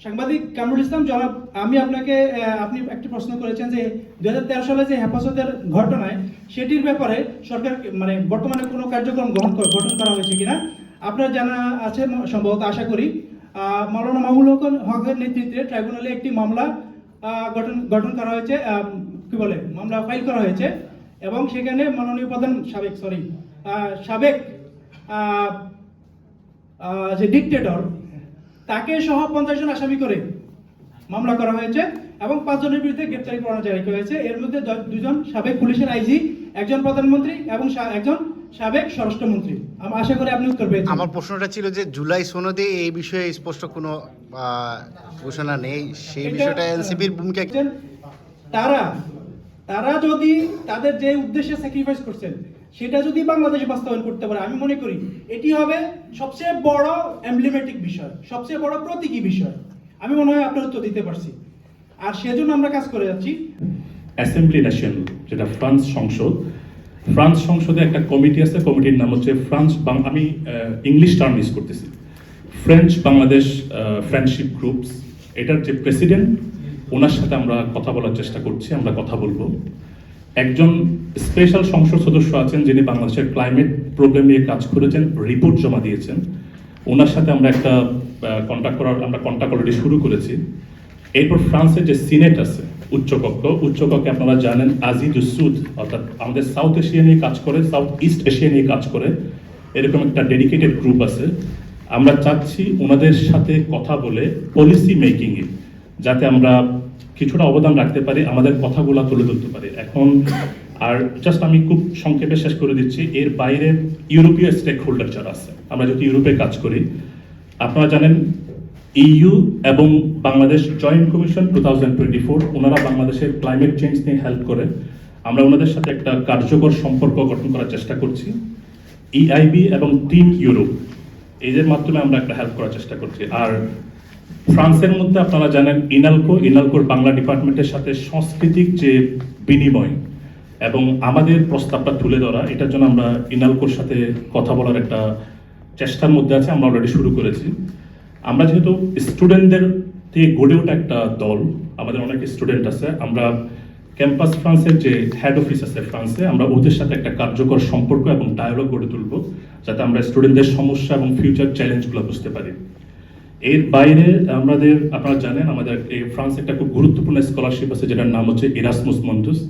সাংবাদিক কামরুল ইসলাম জনাব আমি আপনাকে আপনি একটি প্রশ্ন করেছেন যে দু হাজার তেরো সালে যে হেফাজতের ঘটনায় সেটির ব্যাপারে সরকার মানে বর্তমানে কোনো কার্যক্রম গ্রহণ গঠন করা হয়েছে কিনা আপনার জানা আছে সম্ভবত আশা করি। আহ, মাওলানা মামুল হক হকের নেতৃত্বে ট্রাইব্যুনালে একটি মামলা গঠন গঠন করা হয়েছে কি বলে মামলা ফাইল করা হয়েছে এবং সেখানে মাননীয় প্রধান সাবেক সরি সাবেক যে ডিকটেটর তাকে সহ পঞ্চাশ জন আসামি করে মামলা করা হয়েছে এবং পাঁচজনের বিরুদ্ধে গ্রেপ্তারি পরোয়ানা জারি করা হয়েছে। এর মধ্যে দুজন সাবেক পুলিশের আইজি একজন প্রধানমন্ত্রী এবং একজন সাবেক স্বরাষ্ট্রমন্ত্রী। আমি আশা করি আপনি উত্তর পেয়েছেন। আমার প্রশ্নটা ছিল যে জুলাই সনদে এই বিষয়ে স্পষ্ট কোনো ঘোষণা নেই। সেই বিষয়টা এনসিপির ভূমিকা তারা তারা যদি তাদের যে উদ্দেশ্যে স্যাক্রিফাইস করছেন, সেটা যদি বাংলাদেশ বাস্তবায়ন করতে পারে, আমি মনে করি এটি হবে সবচেয়ে বড় এমব্লেমেটিক বিষয়, সবচেয়ে বড় প্রতীকী বিষয়। আমি মনে হয় আপনার উত্তর দিতে পারছি। আর সেজন্য আমরা কাজ করে যাচ্ছি। অ্যাসেম্বলি ন্যাশনাল যেটা ফ্রান্স সংসদ, ফ্রান্স সংসদে একটা কমিটি আছে, কমিটির নাম হচ্ছে ফ্রান্স আমি ইংলিশ টার্ম ইউজ করতেছি। ফ্রেঞ্চ বাংলাদেশ ফ্রেন্ডশিপ গ্রুপস এটার যে প্রেসিডেন্ট ওনার সাথে আমরা কথা বলার চেষ্টা করছি, আমরা কথা বলব। একজন স্পেশাল সংসদ সদস্য আছেন যিনি বাংলাদেশের ক্লাইমেট প্রবলেম নিয়ে কাজ করেছেন রিপোর্ট জমা দিয়েছেন। ওনার সাথে আমরা একটা কন্ট্যাক্ট করার, আমরা কন্ট্যাক্ট অলরেডি শুরু করেছি। এরপর ফ্রান্সের যে সিনেট আছে, উচ্চকক্ষ, উচ্চকক্ষে আপনারা জানেন আজিজ সুদ অর্থাৎ আমাদের সাউথ এশিয়া নিয়ে কাজ করে সাউথ ইস্ট এশিয়া নিয়ে কাজ করে। এরকম একটা ডেডিকেটেড গ্রুপ আছে। আমরা চাচ্ছি ওনাদের সাথে কথা বলে পলিসি মেকিংয়ে যাতে আমরা কিছুটা অবদান রাখতে পারি, আমাদের কথাগুলো তুলে ধরতে পারি। এখন, আর জাস্ট আমি খুব সংক্ষেপে শেষ করে দিচ্ছি, এর বাইরে ইউরোপীয় স্টেক হোল্ডার যারা আছে, আমরা যদি ইউরোপে কাজ করি, আপনারা জানেন ইইউ এবং Bangladesh joint commission two thousand twenty four ওনারা বাংলাদেশের ক্লাইমেট চেঞ্জ নিয়ে হেল্প করে। আমরা ওনাদের সাথে একটা কার্যকর সম্পর্ক গঠন করার চেষ্টা করছি। ইআইবি এবং টিম ইউরোপ এদের মাধ্যমে আমরা একটা হেল্প করার চেষ্টা করছি। আর ফ্রান্সের মধ্যে আপনারা জানেন ইনালকো, ইনালকোর বাংলা ডিপার্টমেন্টের সাথে সাংস্কৃতিক যে বিনিময় এবং আমাদের প্রস্তাবটা তুলে ধরা, এটার জন্য আমরা ইনালকোর সাথে কথা বলার একটা চেষ্টার মধ্যে আছে, আমরা অলরেডি শুরু করেছি। আমরা যেহেতু স্টুডেন্টদের থেকে গড়ে ওঠা একটা দল, আমাদের অনেক স্টুডেন্ট আছে, আমরা ক্যাম্পাস ফ্রান্সের যে হেড অফিস আছে ফ্রান্সে আমরা ওদের সাথে একটা কার্যকর সম্পর্ক এবং ডায়ালগ গড়ে তুলব, যাতে আমরা স্টুডেন্টদের সমস্যা এবং ফিউচার চ্যালেঞ্জগুলো বুঝতে পারি। এর বাইরে আমাদের, আপনারা জানেন আমাদের এই ফ্রান্স একটা খুব গুরুত্বপূর্ণ স্কলারশিপ আছে, যেটার নাম হচ্ছে ইরাসমুস মন্টুস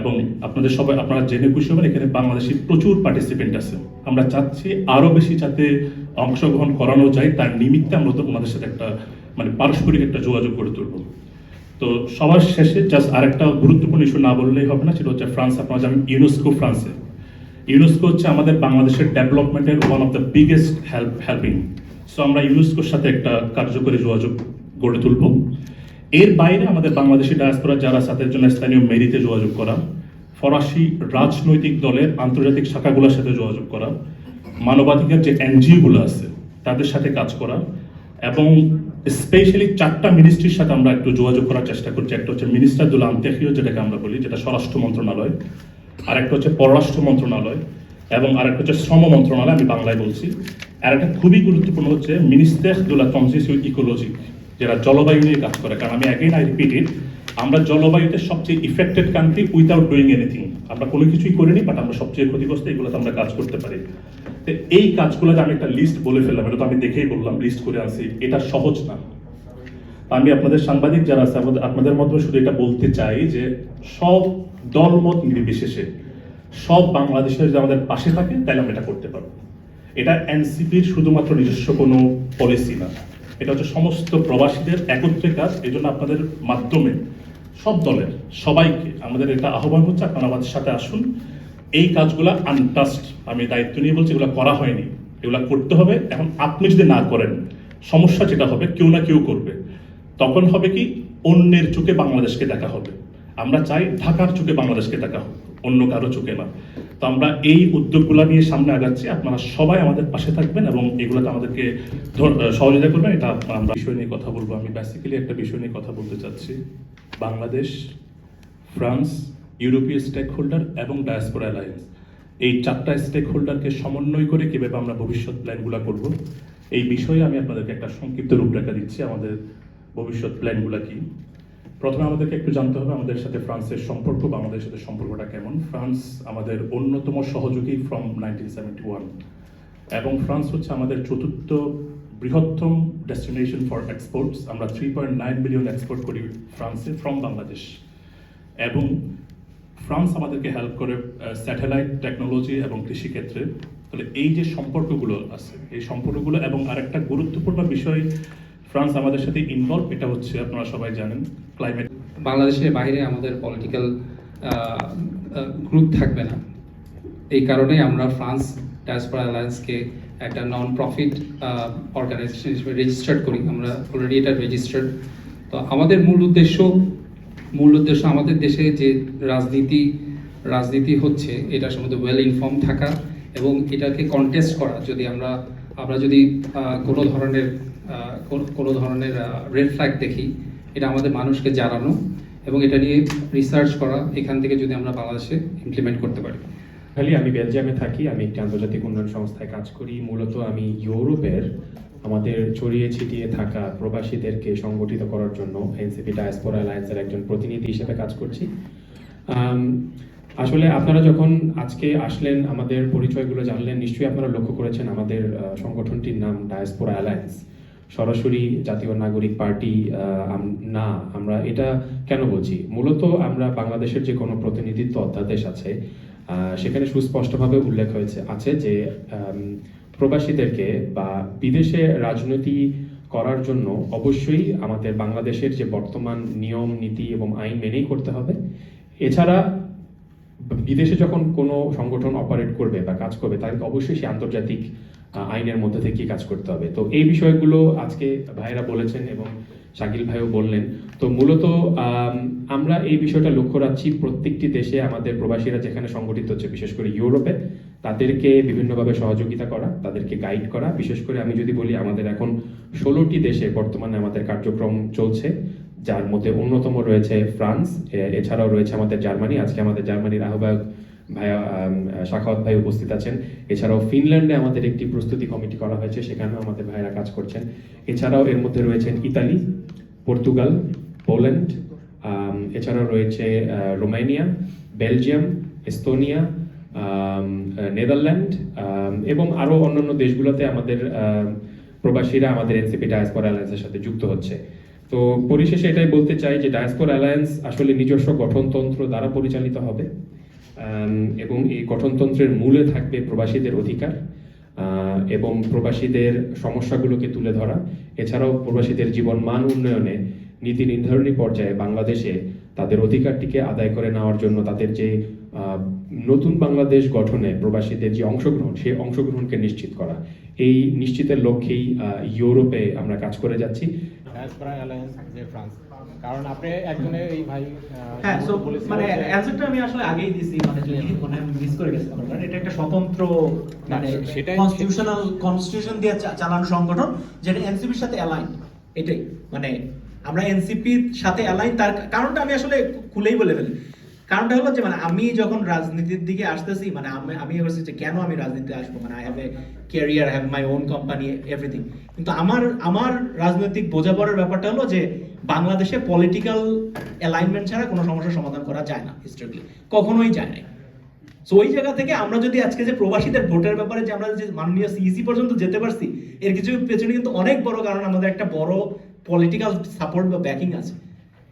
এবং আপনাদের সবাই, আপনারা জেনে খুশি হবেন, এখানে বাংলাদেশি প্রচুর পার্টিসিপেন্ট আছে। আমরা চাচ্ছি আরও বেশি যাতে অংশগ্রহণ করানো যায়, তার নিমিত্তে আমরা তো ওনাদের সাথে একটা মানে পারস্পরিক একটা যোগাযোগ করে তুলব। তো সবার শেষে জাস্ট আরেকটা গুরুত্বপূর্ণ ইস্যু না বললেই হবে না, সেটা হচ্ছে ফ্রান্স। আপনারা জানেন ইউনেস্কো ফ্রান্সে। ইউনেস্কো হচ্ছে আমাদের বাংলাদেশের ডেভেলপমেন্টের one of the biggest help helping so আমরা ইউনেস্কোর সাথে একটা কার্যকরী যোগাযোগ গড়ে তুলব। এর বাইরে আমাদের বাংলাদেশি ডায়াসপোরা যারা তাদের জন্য স্থানীয় মেরিতে যোগাযোগ করা, ফরাসি রাজনৈতিক দলের আন্তর্জাতিক শাখাগুলোর সাথে যোগাযোগ করা, মানবাধিকার যে এনজিওগুলো আছে, তাদের সাথে কাজ করা, এবং স্পেশালি চারটা মিনিস্ট্রির সাথে আমরা একটু যোগাযোগ করার চেষ্টা করছি। একটা হচ্ছে মিনিস্টার দুল আন্তেফিও যেটাকে আমরা বলি, যেটা স্বরাষ্ট্র মন্ত্রণালয়। আর একটা হচ্ছে পররাষ্ট্র মন্ত্রণালয় এবং আরেকটা হচ্ছে শ্রম মন্ত্রণালয়, আমি বাংলায় বলছি। আর একটা খুবই গুরুত্বপূর্ণ হচ্ছে মিনিস্টার দুলা ট্রানজিশন ইকোলজি, যারা জলবায়ু নিয়ে কাজ করে। কারণ আমি অ্যাগেন আই রিপিট আমরা জলবায়ুতে সবচেয়ে affected country without doing anything আমরা কোনো কিছুই করিনি বাট আমরা সবচেয়ে ক্ষতিগ্রস্ত, এগুলোতে আমরা কাজ করতে পারি। তো এই কাজগুলোতে আমি একটা লিস্ট বলে ফেললাম, এটা তো আমি দেখেই বললাম লিস্ট করে আনছি। এটা সহজ না। আমি আপনাদের সাংবাদিক যারা আছে আপনাদের মাধ্যমে শুধু এটা বলতে চাই যে সব দলমত নির্বিশেষে, সব বাংলাদেশের যদি আমাদের পাশে থাকে, তাহলে আমরা এটা করতে পারব। এটা এনসিপির শুধুমাত্র নিজস্ব কোনো পলিসি না। এটা হচ্ছে সমস্ত প্রবাসীদের একত্রে কাজ, এই জন্য আপনাদের মাধ্যমে সব দলের সবাইকে আমাদের এটা আহ্বান হচ্ছে, আপনারা আমাদের সাথে আসুন। এই কাজগুলা আনটাস্ট আমি দায়িত্ব নিয়ে বলছি, এগুলো করা হয়নি। এগুলো করতে হবে, এখন আপনি যদি না করেন, সমস্যা যেটা হবে, কেউ না কেউ করবে। তখন হবে কি, অন্যের চোখে বাংলাদেশকে দেখা হবে। আমরা চাই ঢাকার চোখে বাংলাদেশকে দেখা হোক। অন্য কারও চোখে না। তো আমরা এই উদ্যোগগুলো নিয়ে সামনে আগাচ্ছি। আপনারা সবাই আমাদের পাশে থাকবেন এবং এগুলোতে আমাদেরকে সহযোগিতা করবেন। এটা আমরা বিষয় নিয়ে কথা বলব। আমি বেসিক্যালি একটা বিষয় নিয়ে কথা বলতে চাচ্ছি। বাংলাদেশ, ফ্রান্স, ইউরোপীয় স্টেক হোল্ডার এবং ডায়াসপোরা অ্যালায়েন্স এই চারটা স্টেক হোল্ডারকে সমন্বয় করে কীভাবে আমরা ভবিষ্যৎ প্ল্যানগুলো করব, এই বিষয়ে আমি আপনাদেরকে একটা সংক্ষিপ্ত রূপরেখা দিচ্ছি। আমাদের ভবিষ্যৎ প্ল্যানগুলো কি? প্রথমে আমাদেরকে একটু জানতে হবে আমাদের সাথে ফ্রান্সের সম্পর্ক বা আমাদের সাথে সম্পর্কটা কেমন। ফ্রান্স আমাদের অন্যতম সহযোগী ফ্রম নাইনটিন সেভেন্টি ওয়ান এবং ফ্রান্স হচ্ছে আমাদের চতুর্থ বৃহত্তম ডেস্টিনেশন ফর এক্সপোর্টস আমরা three point nine million export করি ফ্রান্সে ফ্রম বাংলাদেশ। এবং ফ্রান্স আমাদেরকে হেল্প করে স্যাটেলাইট টেকনোলজি এবং কৃষিক্ষেত্রে। তাহলে এই যে সম্পর্কগুলো আছে, এই সম্পর্কগুলো এবং আরেকটা গুরুত্বপূর্ণ বিষয় ফ্রান্স আমাদের সাথে ইনভলভ এটা হচ্ছে আপনারা সবাই জানেন ক্লাইমেট বাংলাদেশের বাইরে আমাদের পলিটিক্যাল গ্রুপ থাকবে না। এই কারণেই আমরা ফ্রান্স ডায়াসপোরা অ্যালায়েন্সকে একটা নন প্রফিট অর্গানাইজেশন হিসেবে রেজিস্টার্ড করি। আমরা অলরেডি এটা রেজিস্টার্ড তো আমাদের মূল উদ্দেশ্য মূল উদ্দেশ্য আমাদের দেশে যে রাজনীতি রাজনীতি হচ্ছে, এটা সম্বন্ধে ওয়েল ইনফর্ম থাকা এবং এটাকে কন্টেস্ট করা। যদি আমরা আমরা যদি কোনো ধরনের কোনো- ধরনের রেড ফ্ল্যাগ দেখি। এটা আমাদের মানুষকে জানানো এবং এটা নিয়ে রিসার্চ করা, এখান থেকে যদি আমরা বাংলাদেশে ইমপ্লিমেন্ট করতে পারি। খালি আমি বেলজিয়ামে থাকি, আমি একটি আন্তর্জাতিক উন্নয়ন সংস্থায় কাজ করি। মূলত আমি ইউরোপের আমাদের ছড়িয়ে ছিটিয়ে থাকা প্রবাসীদেরকে সংগঠিত করার জন্য এনসিপি ডায়াসপোরা অ্যালায়েন্সের একজন প্রতিনিধি হিসেবে কাজ করছি। আসলে আপনারা যখন আজকে আসলেন, আমাদের পরিচয়গুলো জানলেন, নিশ্চয়ই আপনারা লক্ষ্য করেছেন আমাদের সংগঠনটির নাম ডায়াসপোরা অ্যালায়েন্স। সরাসরি জাতীয় নাগরিক পার্টি না, আমরা এটা কেন বলছি? মূলত আমরা বাংলাদেশের যে কোনো প্রতিনিধিত্ব অধ্যাদেশ আছে সেখানে সুস্পষ্টভাবে উল্লেখ হয়েছে, আছে যে প্রবাসীদেরকে বা বিদেশে রাজনীতি করার জন্য অবশ্যই আমাদের বাংলাদেশের যে বর্তমান নিয়ম, নীতি এবং আইন মেনেই করতে হবে। এছাড়া, বিদেশে যখন কোনো সংগঠন অপারেট করবে বা কাজ করবে, তাদেরকে অবশ্যই সে আন্তর্জাতিক আইনের মধ্যে থেকে কাজ করতে হবে? তো এই বিষয়গুলো আজকে ভাইরা বলেছেন এবং শাকিল ভাইও বললেন। তো মূলত আম, আমরা এই বিষয়টা লক্ষ্য রাখছি প্রত্যেকটি দেশে আমাদের প্রবাসীরা যেখানে সংগঠিত হচ্ছে বিশেষ করে ইউরোপে তাদেরকে বিভিন্নভাবে সহযোগিতা করা তাদেরকে গাইড করা। বিশেষ করে আমি যদি বলি আমাদের এখন ষোলোটি দেশে বর্তমানে আমাদের কার্যক্রম চলছে যার মধ্যে অন্যতম রয়েছে ফ্রান্স এছাড়াও রয়েছে আমাদের জার্মানি। আজকে আমাদের জার্মানির আহ্বায়ক ভাইয়া শাখাওয়াত ভাই উপস্থিত আছেন। এছাড়াও ফিনল্যান্ডে আমাদের একটি প্রস্তুতি কমিটি করা হয়েছে সেখানেও আমাদের ভাইরা কাজ করছেন। এছাড়াও এর মধ্যে রয়েছেন ইতালি পর্তুগাল পোল্যান্ড এছাড়াও রয়েছে রোমানিয়া বেলজিয়াম এস্তোনিয়া নেদারল্যান্ড এবং আরও অন্যান্য দেশগুলোতে আমাদের আম, প্রবাসীরা আমাদের এনসিপি ডায়াসপোরা অ্যালায়েন্সের সাথে যুক্ত হচ্ছে। তো পরিশেষে এটাই বলতে চাই যে ডায়াসপোরা অ্যালায়েন্স আসলে নিজস্ব গঠনতন্ত্র দ্বারা পরিচালিত হবে। এবং এই গঠনতন্ত্রের মূলে থাকবে প্রবাসীদের অধিকার এবং প্রবাসীদের সমস্যাগুলোকে তুলে ধরা। এছাড়াও প্রবাসীদের জীবন মান উন্নয়নে নীতি নির্ধারণী পর্যায়ে বাংলাদেশে তাদের অধিকারটিকে আদায় করে নেওয়ার জন্য তাদের যে নতুন বাংলাদেশ গঠনে প্রবাসীদের যে অংশগ্রহণ সেই অংশগ্রহণকে নিশ্চিত করা। এই নিশ্চিতের লক্ষ্যেই ইউরোপে আমরা কাজ করে যাচ্ছি। ডায়াসপোরা অ্যালায়েন্স যে ফ্রান্স। কারণ আপনি একজনের এই ভাই হ্যাঁ সো মানে যে- আমি আসলে আগেই দিছি মানে যদি মানে মিস করে গেছিলাম কারণ এটা একটা স্বতন্ত্র মানে না, সেটাই- কনস্টিটিউশনাল কনস্টিটিউশন দিয়ে চালানো সংগঠন যেটা এনসিপির সাথে অ্যালাইন এটাই। মানে আমরা এনসিপির সাথে অ্যালাইন তার কারণটা আমি আসলে খুলেই বলে ফেলি। কারণটা হলো যে মানে আমি যখন রাজনীতির দিকে আসতেছি মানে আমি আমি যে কেন আমি রাজনীতিতে আসব? মানে I have a career have my own company everything কিন্তু আমার আমার রাজনৈতিক বোঝাপড়ার ব্যাপারটা হলো যে, বাংলাদেশে পলিটিক্যাল অ্যালাইনমেন্ট ছাড়া কোনো সমস্যার সমাধান করা যায় না হিস্টোরিক্যালি কখনোই যায় না সো ওই জায়গা থেকে আমরা যদি আজকে যে প্রবাসীদের ভোটের ব্যাপারে যে আমরা যে মাননীয় সিইসি পর্যন্ত যেতে পারছি, এর কিছু পেছনে কিন্তু অনেক বড় কারণ আমাদের একটা বড় পলিটিক্যাল সাপোর্ট বা ব্যাকিং আছে।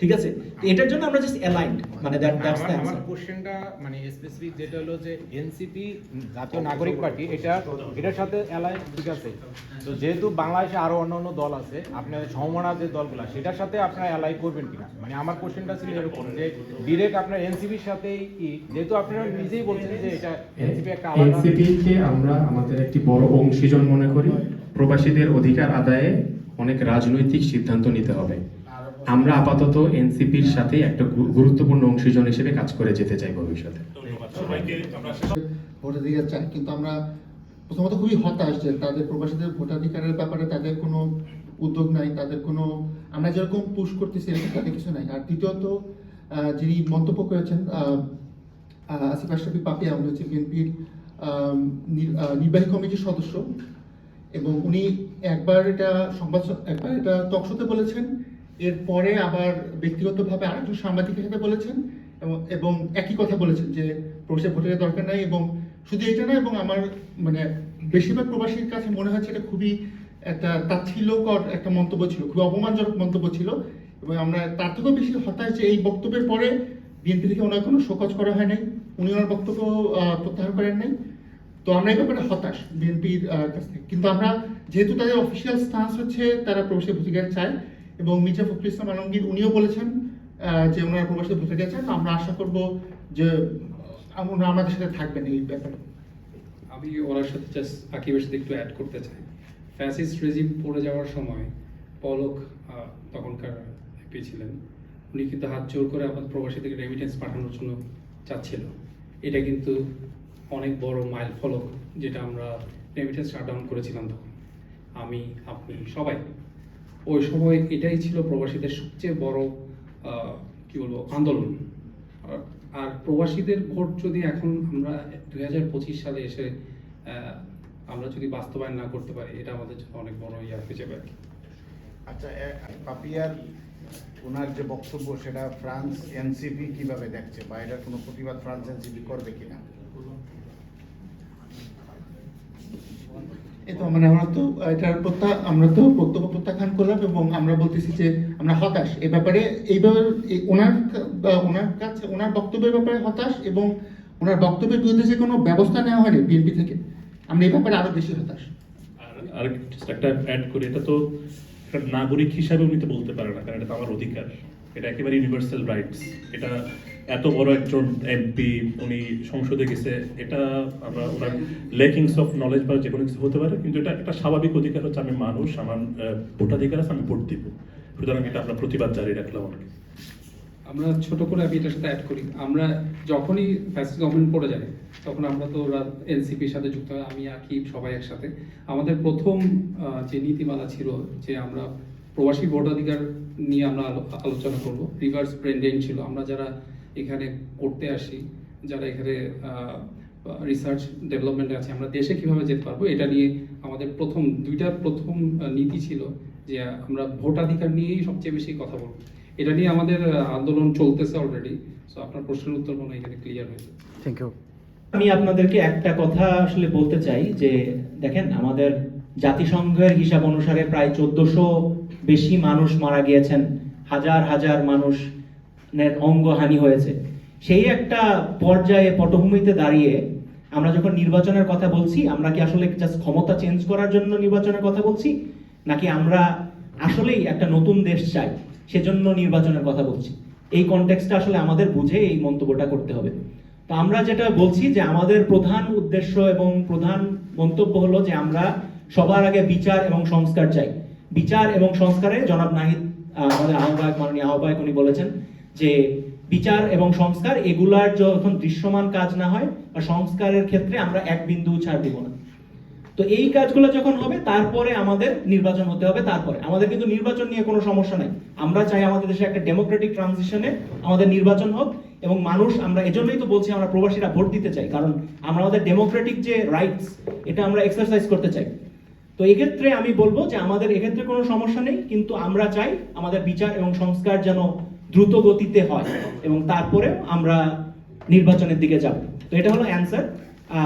ঠিক আছে? তো এটার জন্য আমরা জাস্ট অ্যালাইন্ড মানে দ্যাট দ্যাটস দ্য আমার- আমার কোশ্চেনটা মানে স্পেসিফিক যেটা হলো যে এনসিপি জাতীয় নাগরিক পার্টি এটা এটার সাথে অ্যালায়েন্স ঠিক আছে? তো যেহেতু বাংলাদেশে আরও অন্যান্য দল আছে আপনার সমমনা যে দলগুলো সেটার সাথে আপনারা অ্যালাই করবেন কিনা? মানে আমার কোশ্চেনটা ছিল এরকম যে ডিরেক্ট আপনার এনসিপির সাথেই কি যেহেতু আপনারা নিজেই বলছেন যে এটা এনসিপি একটা আলাদা এনসিপিকে আমরা আমাদের একটি বড় অংশীজন মনে করি। প্রবাসীদের অধিকার আদায়ে অনেক রাজনৈতিক সিদ্ধান্ত নিতে হবে। আমরা আপাতত এনসিপির সাথে একটা গুরুত্বপূর্ণ অংশীজন হিসেবে কাজ করে যেতে চাই ভবিষ্যতে। ভোটাধিকার চায় কিন্তু আমরা প্রথমত খুবই হতাশ যে তাদের প্রবাসীদের ভোটাধিকারের ব্যাপারে তাদের কোনো উদ্যোগ নাই তাদের কোনো আমরা যেরকম পুশ করতেছি এরকম তাদের কিছু নাই। আর দ্বিতীয়ত আহ, যিনি মন্তব্য করেছেন আসিফ আশরাফি পাপিয়া উনি হচ্ছে বিএনপির নির্বাহী কমিটির সদস্য। এবং উনি একবার এটা সংবাদ একবার এটা টকশোতে বলেছেন এরপরে আবার ব্যক্তিগতভাবে আরেকজন সাংবাদিকের সাথে বলেছেন এবং একই কথা বলেছেন যে প্রবাসী ভোটারের দরকার নাই এবং শুধু এটা না, এবং আমার মানে বেশিরভাগ প্রবাসীর কাছে মনে হচ্ছে এটা খুবই একটা তাচ্ছিল্যকর একটা মন্তব্য ছিল, খুবই অপমানজনক মন্তব্য ছিল এবং আমরা তার থেকেও বেশি হতাশ যে এই বক্তব্যের পরে বিএনপি থেকে ওনার কোনো শোকজ করা হয় নাই, উনি ওনার বক্তব্য প্রত্যাহার করেন নাই। তো আমরা এই ব্যাপারে হতাশ বিএনপির কাছ থেকে। কিন্তু আমরা যেহেতু তাদের অফিসিয়াল স্থান হচ্ছে তারা প্রবাসী ভোটাধিকার চায় এবং মির্জা ফখরুল ইসলাম আলমগীর উনিও বলেছেন যে ওনারা প্রবাসী ভোটাধিকার গেছেন আমরা আশা করব যে ওনারা আমাদের সাথে থাকবেন এই ব্যাপারে। আমি ওনার সাথে জাস্ট আকিবের সাথে একটু অ্যাড করতে চাই। ফ্যাসিস্ট রেজিম পড়ে যাওয়ার সময় পলক তখনকার এমপি ছিলেন। উনি কিন্তু হাত জোর করে আমাদের প্রবাসী থেকে রেমিটেন্স পাঠানোর জন্য চাচ্ছিল। এটা কিন্তু অনেক বড় মাইল ফলক যেটা আমরা রেমিটেন্স শাট ডাউন করেছিলাম তখন। আমি, আপনি, সবাই ওই সময় এটাই ছিল প্রবাসীদের সবচেয়ে বড় কি বলব, আন্দোলন। আর- প্রবাসীদের ভোট যদি এখন আমরা দুই হাজার পঁচিশ সালে এসে আমরা যদি বাস্তবায়ন না করতে পারি, এটা আমাদের জন্য অনেক বড় ইয়া হয়ে যাবে আর কি। আচ্ছা পাপিয়ার, ওনার যে বক্তব্য, সেটা ফ্রান্স এনসিপি কীভাবে দেখছে? বা এটার কোনো প্রতিবাদ ফ্রান্স এনসিপি করবে কিনা? এই তো মানে আমরা তো, এটার প্রত্যা, আমরা তো বক্তব্য প্রত্যাখ্যান করলাম এবং আমরা বলতেছি যে আমরা হতাশ। এই ব্যাপারে এইভাবে ওনার ওনার কাছে, ওনার বক্তব্যের ব্যাপারে হতাশ এবং ওনার বক্তব্যের বিরুদ্ধে যে কোনো ব্যবস্থা নেওয়া হয়নি বিএনপি থেকে, আমরা এই ব্যাপারে আরও বেশি হতাশ। আর একটা অ্যাড করি, এটা তো নাগরিক হিসাবে উনি তো বলতে পারে না, কারণ এটা তো আমার অধিকার। এটা একেবারে ইউনিভার্সাল রাইটস এটা এত বড় একজন এমপি উনি সংসদে গেছে, এটা আমরা ওনার লেকিংস অফ নলেজ বা যে কোনো কিছু হতে পারে, কিন্তু এটা একটা স্বাভাবিক অধিকার হচ্ছে আমি মানুষ, আমার ভোটাধিকার আছে, আমি ভোট দিব। সুতরাং এটা আমরা প্রতিবাদ জারি রাখলাম আর কি আমরা ছোট করে আমি এটার সাথে অ্যাড করি। আমরা যখনই ফ্যাসিস্ট গভর্নমেন্ট পড়ে যায়, তখন আমরা তো এনসিপির সাথে যুক্ত হয়, আমি, আকিব সবাই একসাথে। আমাদের প্রথম যে নীতিমালা ছিল যে আমরা প্রবাসী ভোটাধিকার নিয়ে আমরা আলোচনা করব রিভার্স ব্রেন্ডেন ছিল। আমরা যারা এখানে করতে আসি যারা এখানে রিসার্চ ডেভেলপমেন্টে আছে আমরা দেশে কীভাবে যেতে পারব এটা নিয়ে আমাদের প্রথম দুইটা প্রথম নীতি ছিল যে আমরা ভোটাধিকার নিয়েই সবচেয়ে বেশি কথা বলব। এটা নিয়ে আমাদের আন্দোলন চলতেছে অলরেডি সো আপনার প্রশ্নের উত্তর মনে হয় এখানে ক্লিয়ার হয়েছে। থ্যাংক ইউ আমি আপনাদেরকে একটা কথা আসলে বলতে চাই যে দেখেন আমাদের জাতিসংঘের হিসাব অনুসারে প্রায় চোদ্দশো বেশি মানুষ মারা গিয়েছেন হাজার হাজার মানুষের অঙ্গহানি হয়েছে। সেই একটা পর্যায়ে পটভূমিতে দাঁড়িয়ে আমরা যখন নির্বাচনের কথা বলছি, আমরা কি আসলে জাস্ট ক্ষমতা চেঞ্জ করার জন্য নির্বাচনের কথা বলছি? নাকি আমরা আসলেই একটা নতুন দেশ চাই, সেজন্য নির্বাচনের কথা বলছি? এই কনটেক্সটটা আসলে আমাদের বুঝে এই মন্তব্যটা করতে হবে। তো আমরা যেটা বলছি যে আমাদের প্রধান উদ্দেশ্য এবং প্রধান মন্তব্য হলো যে আমরা সবার আগে বিচার এবং সংস্কার চাই। বিচার এবং সংস্কারে জনাব নাহিদ আমাদের আহ্বায়ক, মাননীয় আহ্বায়ক উনি বলেছেন যে বিচার এবং সংস্কার, এগুলার যখন দৃশ্যমান কাজ না হয় বা সংস্কারের ক্ষেত্রে আমরা এক বিন্দু ছাড় দিব না। তো এই কাজগুলো যখন হবে, তারপরে আমাদের নির্বাচন হতে হবে, তারপরে। আমাদের কিন্তু নির্বাচন নিয়ে কোনো সমস্যা নাই। আমরা চাই আমাদের দেশে একটা ডেমোক্রেটিক ট্রানজিশনে আমাদের নির্বাচন হোক এবং মানুষ, আমরা এজন্যই তো বলছি আমরা প্রবাসীরা ভোট দিতে চাই, কারণ আমরা আমাদের ডেমোক্রেটিক যে রাইটস এটা আমরা এক্সারসাইজ করতে চাই। তো এক্ষেত্রে আমি বলব যে আমাদের এক্ষেত্রে কোনো সমস্যা নেই, কিন্তু আমরা চাই আমাদের বিচার এবং সংস্কার যেন দ্রুত গতিতে হয় এবং তারপরে আমরা নির্বাচনের দিকে যাব। তো এটা হলো অ্যান্সার